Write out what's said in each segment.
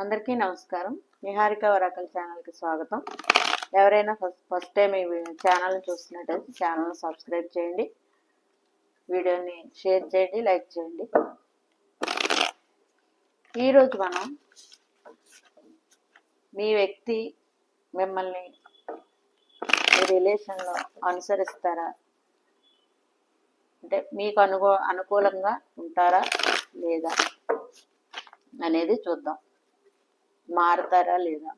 అందరికీ నమస్కారం. నిహారిక వరాకల్ ఛానల్కి స్వాగతం. ఎవరైనా ఫస్ట్ ఫస్ట్ టైం ఈ ఛానల్ చూస్తున్నట్టయితే ఛానల్ సబ్స్క్రైబ్ చేయండి. వీడియోని షేర్ చేయండి లైక్ చేయండి. ఈరోజు మనం మీ వ్యక్తి మిమ్మల్ని మీ రిలేషన్లో అనుసరిస్తారా? అంటే మీకు అనుకూ అనుకూలంగా ఉంటారా లేదా అనేది చూద్దాం. మారుతారా లేదా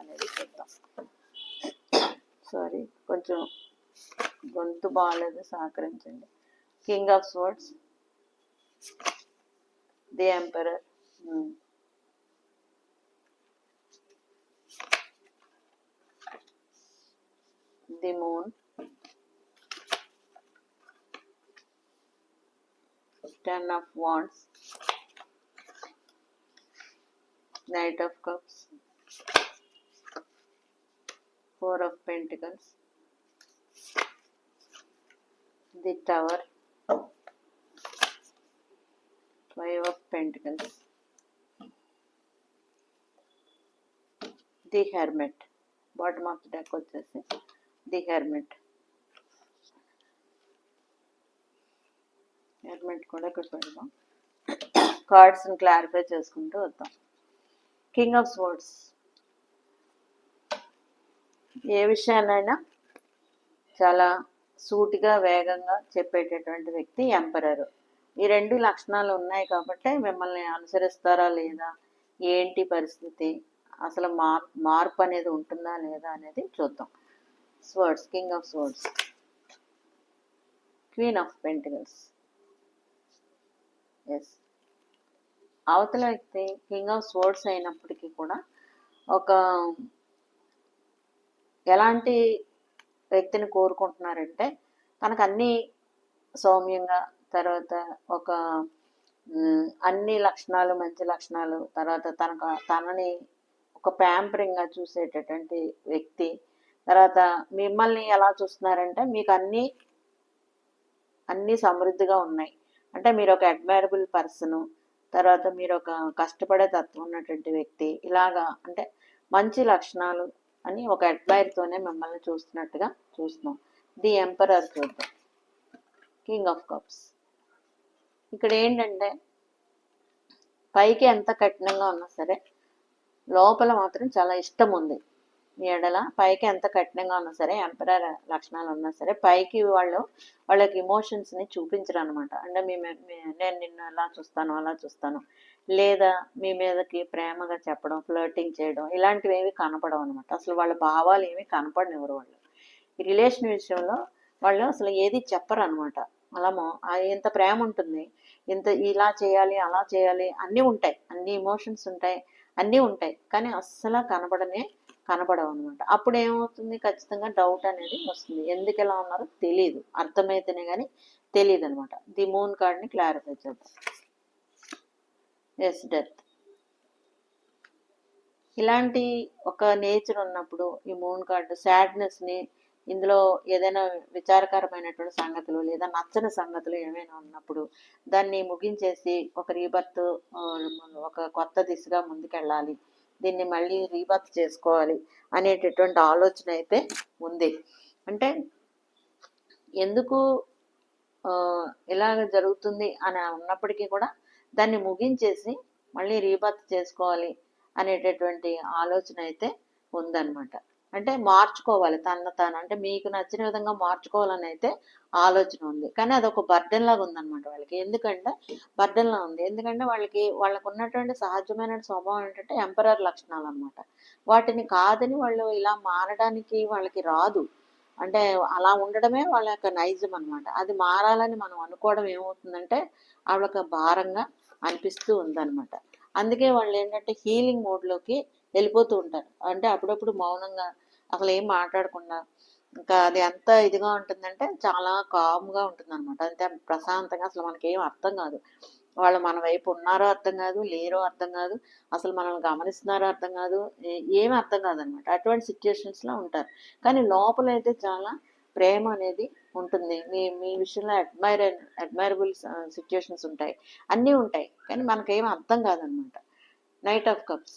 అనేది చూద్దాం. సారీ కొంచెం గొంతు బాగాలేదు సహకరించండి. King of swords the emperor the moon ten of wands knight of cups four of pentacles the tower five of pentacles the hermit bottom of deck వచ్చేసి ది హెర్మెట్ హెర్మెట్ కూడా ఇక్కడ పెడదాం కార్డ్స్ని క్లారిఫై చేసుకుంటూ వద్దాం కింగ్ ఆఫ్ స్వర్డ్స్ ఏ విషయాన్నైనా చాలా సూటిగా వేగంగా చెప్పేటటువంటి వ్యక్తి ఎంపరర్ ఈ రెండు లక్షణాలు ఉన్నాయి కాబట్టి మిమ్మల్ని అనుసరిస్తారా లేదా? ఏంటి పరిస్థితి? అసలు మార్ మార్పు అనేది ఉంటుందా లేదా అనేది చూద్దాం. Swords king of swords queen of pentacles yes అవతల వ్యక్తి కింగ్ ఆఫ్ స్వర్డ్స్ అయినప్పటికీ కూడా ఒక ఎలాంటి వ్యక్తిని కోరుకుంటున్నారంటే తనకు అన్ని సౌమ్యంగా తర్వాత ఒక అన్ని లక్షణాలు మంచి లక్షణాలు తర్వాత తనకు తనని ఒక ప్యాంపరింగ్గా చూసేటటువంటి వ్యక్తి తర్వాత మిమ్మల్ని ఎలా చూస్తున్నారంటే మీకు అన్నీ అన్నీ సమృద్ధిగా ఉన్నాయి. అంటే మీరు ఒక అడ్మైరబుల్ పర్సన్ తర్వాత మీరు ఒక కష్టపడే తత్వం ఉన్నటువంటి వ్యక్తి. ఇలాగా అంటే మంచి లక్షణాలు అని ఒక అడ్మైర్తోనే మిమ్మల్ని చూస్తున్నట్టుగా చూస్తున్నాం. ది ఎంపరర్ చూద్దాం. King of cups. ఇక్కడ ఏంటంటే పైకి ఎంత కఠినంగా ఉన్నా సరే లోపల మాత్రం చాలా ఇష్టం ఉంది ఎడల పైకి ఎంత కఠినంగా ఉన్నా సరే ఎంపరర్ లక్షణాలు ఉన్నా సరే పైకి వాళ్ళు వాళ్ళకి ఎమోషన్స్ని చూపించరు అనమాట అంటే మీ నేను నిన్ను అలా చూస్తాను అలా చూస్తాను. లేదా మీ మీదకి ప్రేమగా చెప్పడం ఫ్లర్టింగ్ చేయడం ఇలాంటివి ఏవి కనపడవు అనమాట అసలు వాళ్ళ భావాలు ఏమి కనపడనివ్వరు వాళ్ళు. ఈ రిలేషన్ విషయంలో వాళ్ళు అసలు ఏది చెప్పరు అనమాట అలామో ఇంత ప్రేమ ఉంటుంది ఇంత ఇలా చేయాలి అలా చేయాలి అన్నీ ఉంటాయి. అన్ని ఎమోషన్స్ ఉంటాయి అన్నీ ఉంటాయి. కానీ అస్సలు కనపడనే కనబడవు అనమాట అప్పుడు ఏమవుతుంది ఖచ్చితంగా డౌట్ అనేది వస్తుంది. ఎందుకు ఎలా ఉన్నారో తెలియదు అర్థమైతేనే కానీ తెలియదు అనమాట ది మూన్ కార్డ్ని క్లారిఫై చేద్దాం. ఎస్ డెత్ ఇలాంటి ఒక నేచర్ ఉన్నప్పుడు ఈ మూన్ కార్డు సాడ్నెస్ని ఇందులో ఏదైనా విచారకరమైనటువంటి సంగతులు లేదా నచ్చని సంగతులు ఏమైనా ఉన్నప్పుడు దాన్ని ముగించేసి ఒక రీబర్త్ ఒక కొత్త దిశగా ముందుకెళ్ళాలి. దీన్ని మళ్ళీ రీబర్త్ చేసుకోవాలి అనేటటువంటి ఆలోచన అయితే ఉంది. అంటే ఎందుకు ఇలాగ జరుగుతుంది అని ఉన్నప్పటికీ కూడా దాన్ని ముగించేసి మళ్ళీ రీబర్త్ చేసుకోవాలి అనేటటువంటి ఆలోచన అయితే ఉందన్నమాట. అంటే మార్చుకోవాలి తన తాను అంటే మీకు నచ్చిన విధంగా మార్చుకోవాలని అయితే ఆలోచన ఉంది. కానీ అదొక బర్డెన్ లాగా ఉందన్నమాట వాళ్ళకి. ఎందుకంటే బర్డెన్ లా ఉంది. ఎందుకంటే వాళ్ళకి వాళ్ళకు ఉన్నటువంటి సహజమైన స్వభావం ఏంటంటే ఎంపరర్ లక్షణాలు అన్నమాట. వాటిని కాదని వాళ్ళు ఇలా మారడానికి వాళ్ళకి రాదు. అంటే అలా ఉండడమే వాళ్ళ యొక్క నైజం అనమాట అది మారాలని మనం అనుకోవడం ఏమవుతుందంటే వాళ్ళకి భారంగా అనిపిస్తూ ఉందన్నమాట. అందుకే వాళ్ళు ఏంటంటే హీలింగ్ మోడ్లోకి వెళ్ళిపోతూ ఉంటారు. అంటే అప్పుడప్పుడు మౌనంగా అసలు ఏం మాట్లాడకుండా ఇంకా అది ఎంత ఇదిగా ఉంటుందంటే చాలా కామ్గా ఉంటుంది అనమాట అంతే ప్రశాంతంగా అసలు మనకేం అర్థం కాదు. వాళ్ళు మన వైపు ఉన్నారో అర్థం కాదు లేరో అర్థం కాదు అసలు మనల్ని గమనిస్తున్నారో అర్థం కాదు ఏమీ అర్థం కాదనమాట అటువంటి సిచ్యువేషన్స్లో ఉంటారు. కానీ లోపల అయితే చాలా ప్రేమ అనేది ఉంటుంది. మీ మీ విషయంలో అడ్మైర్ అడ్మైరబుల్ సిచ్యువేషన్స్ ఉంటాయి. అన్నీ ఉంటాయి. కానీ మనకేం అర్థం కాదనమాట నైట్ ఆఫ్ కప్స్.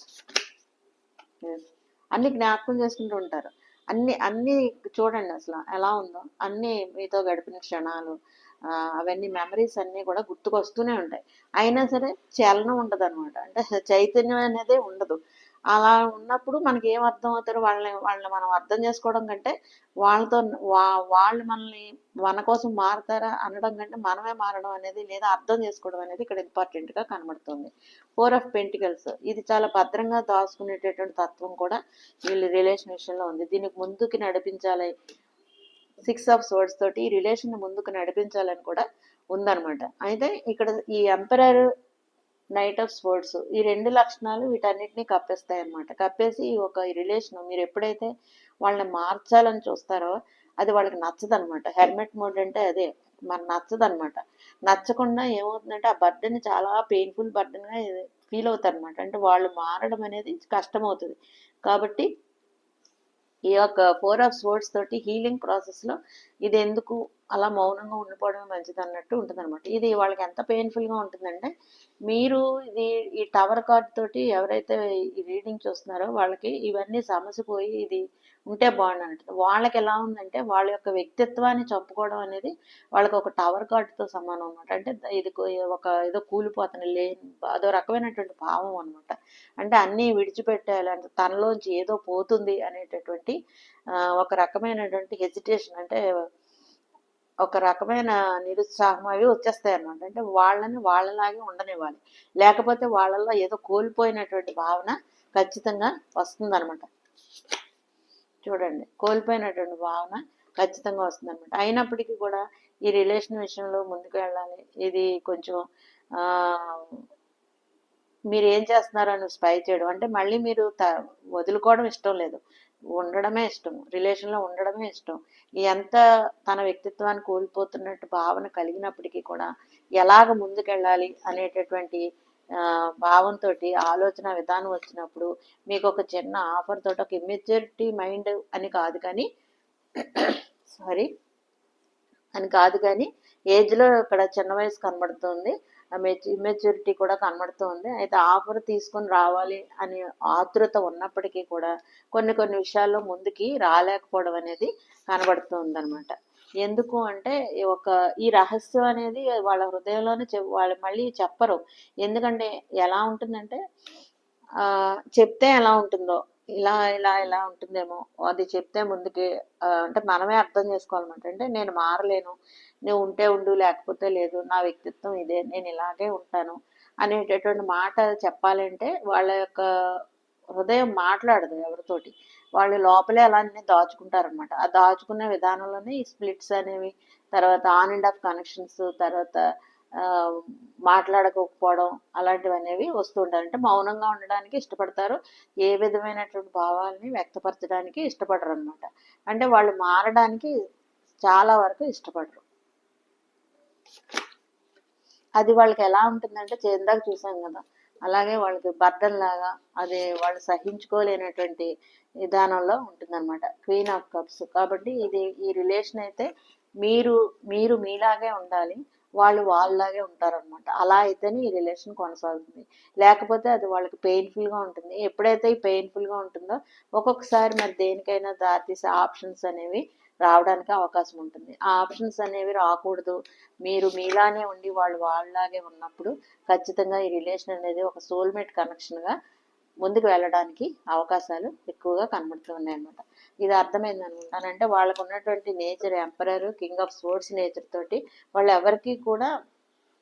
అన్ని జ్ఞాపకం చేసుకుంటూ ఉంటారు. అన్ని అన్ని చూడండి అసలు ఎలా ఉందో. అన్ని మీతో గడిపిన క్షణాలు ఆ, అవన్నీ మెమరీస్ అన్నీ కూడా గుర్తుకొస్తూనే ఉంటాయి. అయినా సరే చలనం ఉండదు అనమాట అంటే చైతన్యం అనేది ఉండదు. అలా ఉన్నప్పుడు మనకి ఏం అర్థం అవుతారు వాళ్ళని వాళ్ళని మనం అర్థం చేసుకోవడం కంటే వాళ్ళతో వా వాళ్ళు మనల్ని మన కోసం మారుతారా అనడం కంటే మనమే మారడం అనేది లేదా అర్థం చేసుకోవడం అనేది ఇక్కడ ఇంపార్టెంట్గా కనబడుతుంది. ఫోర్ ఆఫ్ పెంటికల్స్ ఇది చాలా భద్రంగా దాచుకునేటటువంటి తత్వం కూడా వీళ్ళ రిలేషన్ విషయంలో ఉంది. దీనికి ముందుకు నడిపించాలి. సిక్స్ ఆఫ్ సోర్డ్స్ తోటి ఈ రిలేషన్ ముందుకు నడిపించాలని కూడా ఉందన్నమాట. అయితే ఇక్కడ ఈ ఎంపరర్ నైట్ ఆఫ్ స్పోర్ట్స్ ఈ రెండు లక్షణాలు వీటన్నిటిని కప్పేస్తాయి అన్నమాట కప్పేసి ఈ ఒక రిలేషన్ మీరు ఎప్పుడైతే వాళ్ళని మార్చాలని చూస్తారో అది వాళ్ళకి నచ్చదు అనమాట హెల్మెట్ మోడ్ అంటే అదే మన నచ్చదు అనమాట నచ్చకుండా ఏమవుతుందంటే ఆ బర్డెన్ చాలా పెయిన్ఫుల్ బర్డెన్గా ఫీల్ అవుతారు అనమాట అంటే వాళ్ళు మారడం అనేది కష్టం అవుతుంది కాబట్టి ఈ యొక్క ఫోర్ ఆఫ్ స్పోర్ట్స్ తోటి హీలింగ్ ప్రాసెస్లో ఇది ఎందుకు అలా మౌనంగా ఉండిపోవడమే మంచిది అన్నట్టు ఉంటుంది అనమాట ఇది వాళ్ళకి ఎంత పెయిన్ఫుల్గా ఉంటుందంటే మీరు ఇది ఈ టవర్ కార్డ్ తోటి ఎవరైతే ఈ రీడింగ్ చూస్తున్నారో వాళ్ళకి ఇవన్నీ సమస్య పోయి ఇది ఉంటే బాగుండు వాళ్ళకి ఎలా ఉందంటే వాళ్ళ యొక్క వ్యక్తిత్వాన్ని చంపుకోవడం అనేది వాళ్ళకి ఒక టవర్ కార్డ్తో సమానం అనమాట అంటే ఇది ఒక ఏదో కూలిపోతుంది లేని అదో రకమైనటువంటి భావం అనమాట అంటే అన్నీ విడిచిపెట్టాలి అంటే తనలోంచి ఏదో పోతుంది అనేటటువంటి ఒక రకమైనటువంటి హెజిటేషన్ అంటే ఒక రకమైన నిరుత్సాహం అవి వచ్చేస్తాయి అన్నమాట అంటే వాళ్ళని వాళ్ళలాగే ఉండనివ్వాలి. లేకపోతే వాళ్ళల్లో ఏదో కోల్పోయినటువంటి భావన ఖచ్చితంగా వస్తుందన్నమాట. చూడండి కోల్పోయినటువంటి భావన ఖచ్చితంగా వస్తుందన్నమాట. అయినప్పటికీ కూడా ఈ రిలేషన్ విషయంలో ముందుకు వెళ్ళాలి. ఇది కొంచెం మీరు ఏం చేస్తున్నారు అని స్పై చేయడం. అంటే మళ్ళీ మీరు త వదులుకోవడం ఇష్టం లేదు. ఉండడమే ఇష్టం. రిలేషన్లో ఉండడమే ఇష్టం. ఎంత తన వ్యక్తిత్వాన్ని కోల్పోతున్నట్టు భావన కలిగినప్పటికీ కూడా ఎలాగ ముందుకెళ్ళాలి అనేటటువంటి భావంతో ఆలోచన విధానం వచ్చినప్పుడు మీకు ఒక చిన్న ఆఫర్ తోటి ఒక ఇమ్మెచ్యూరిటీ మైండ్ అని కాదు కానీ సారీ అని కాదు కానీ ఏజ్లో ఇక్కడ చిన్న వయసు కనబడుతుంది. మెచ్యూరిటీ కూడా కనబడుతుంది. అయితే ఆఫర్ తీసుకొని రావాలి అనే ఆతృత ఉన్నప్పటికీ కూడా కొన్ని కొన్ని విషయాల్లో ముందుకి రాలేకపోవడం అనేది కనబడుతుంది అనమాట ఎందుకు అంటే ఈ ఒక ఈ రహస్యం అనేది వాళ్ళ హృదయంలోనే చెప్ వాళ్ళు మళ్ళీ చెప్పరు. ఎందుకంటే ఎలా ఉంటుందంటే చెప్తే ఎలా ఉంటుందో ఇలా ఇలా ఇలా ఉంటుందేమో. అది చెప్తే ముందుకి అంటే మనమే అర్థం చేసుకోవాలన్నమాట. అంటే నేను మారలేను నువ్వు ఉంటే ఉండు లేకపోతే లేదు నా వ్యక్తిత్వం ఇదే నేను ఇలాగే ఉంటాను అనేటటువంటి మాట చెప్పాలంటే వాళ్ళ యొక్క హృదయం మాట్లాడదు ఎవరితోటి. వాళ్ళు లోపలే అలానే దాచుకుంటారనమాట ఆ దాచుకునే విధానంలోనే ఈ స్ప్లిట్స్ అనేవి తర్వాత ఆన్ అండ్ ఆఫ్ కనెక్షన్స్ తర్వాత మాట్లాడకపోవడం అలాంటివి అనేవి వస్తుంటారు అంటే మౌనంగా ఉండడానికి ఇష్టపడతారు. ఏ విధమైనటువంటి భావాల్ని వ్యక్తపరచడానికి ఇష్టపడరు అనమాట అంటే వాళ్ళు మారడానికి చాలా వరకు ఇష్టపడరు. అది వాళ్ళకి ఎలా ఉంటుందంటే చే- ఇందాక చూసాం కదా. అలాగే వాళ్ళకి బర్డన్ లాగా అది వాళ్ళు సహించుకోలేనటువంటి విధానంలో ఉంటుందన్నమాట. Queen of cups. కాబట్టి ఇది ఈ రిలేషన్ అయితే మీరు మీరు మీలాగే ఉండాలి. వాళ్ళు వాళ్ళలాగే ఉంటారనమాట అలా అయితేనే ఈ రిలేషన్ కొనసాగుతుంది. లేకపోతే అది వాళ్ళకి పెయిన్ఫుల్గా ఉంటుంది. ఎప్పుడైతే ఈ పెయిన్ఫుల్గా ఉంటుందో ఒక్కొక్కసారి మరి దేనికైనా దారితీసే ఆప్షన్స్ అనేవి రావడానికి అవకాశం ఉంటుంది. ఆ ఆప్షన్స్ అనేవి రాకూడదు. మీరు మీలానే ఉండి వాళ్ళు వాళ్ళలాగే ఉన్నప్పుడు ఖచ్చితంగా ఈ రిలేషన్ అనేది ఒక సోల్మేట్ కనెక్షన్గా ముందుకు వెళ్ళడానికి అవకాశాలు ఎక్కువగా కనబడుతున్నాయి అన్నమాట ఇది అర్థమైంది అనుకుంటానంటే వాళ్ళకు ఉన్నటువంటి nature emperor king of sports nature తోటి వాళ్ళు ఎవరికి కూడా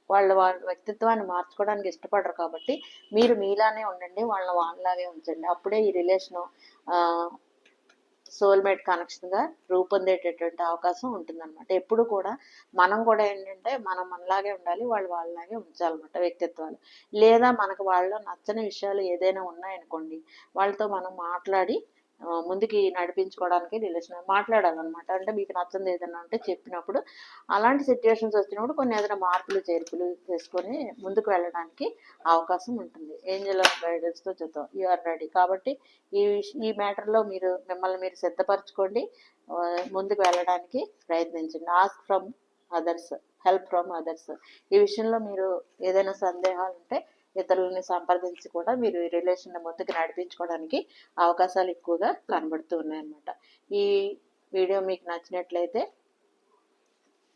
వాళ్ళ వాళ్ళ వ్యక్తిత్వాన్ని మార్చుకోవడానికి ఇష్టపడరు కాబట్టి మీరు మీలానే ఉండండి వాళ్ళని వాళ్ళలాగే ఉంచండి. అప్పుడే ఈ రిలేషన్ సోల్మేట్ కనెక్షన్గా రూపొందేటటువంటి అవకాశం ఉంటుందన్నమాట. ఎప్పుడు కూడా మనం కూడా ఏంటంటే మనం మనలాగే ఉండాలి వాళ్ళు వాళ్ళలాగే ఉంచాలన్నమాట వ్యక్తిత్వాలు. లేదా మనకు వాళ్ళలో నచ్చని విషయాలు ఏదైనా ఉన్నాయనుకోండి వాళ్ళతో మనం మాట్లాడి ముందుకి నడిపించుకోవడానికి రిలేషన్ మాట్లాడాలన్నమాట. అంటే మీకు నచ్చింది ఏదైనా ఉంటే చెప్పినప్పుడు అలాంటి సిచ్యువేషన్స్ వచ్చినప్పుడు కొన్ని ఏదైనా మార్పులు చేర్పులు చేసుకొని ముందుకు వెళ్ళడానికి అవకాశం ఉంటుంది. ఏంజల్ ఆఫ్ గైడెన్స్తో చూద్దాం. ఆర్ రెడీ కాబట్టి ఈ ఈ మ్యాటర్లో మీరు మిమ్మల్ని మీరు సిద్ధపరచుకోండి. ముందుకు వెళ్ళడానికి ప్రయత్నించండి. Ask from others help from others ఈ విషయంలో మీరు ఏదైనా సందేహాలు ఉంటే ఇతరులని సంప్రదించి కూడా మీరు ఈ రిలేషన్ని ముందుకు నడిపించుకోవడానికి అవకాశాలు ఎక్కువగా కనబడుతూ ఉన్నాయన్నమాట. ఈ వీడియో మీకు నచ్చినట్లయితే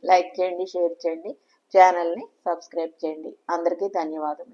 లైక్ చేయండి షేర్ చేయండి ఛానల్ని సబ్స్క్రైబ్ చేయండి. అందరికీ ధన్యవాదములు.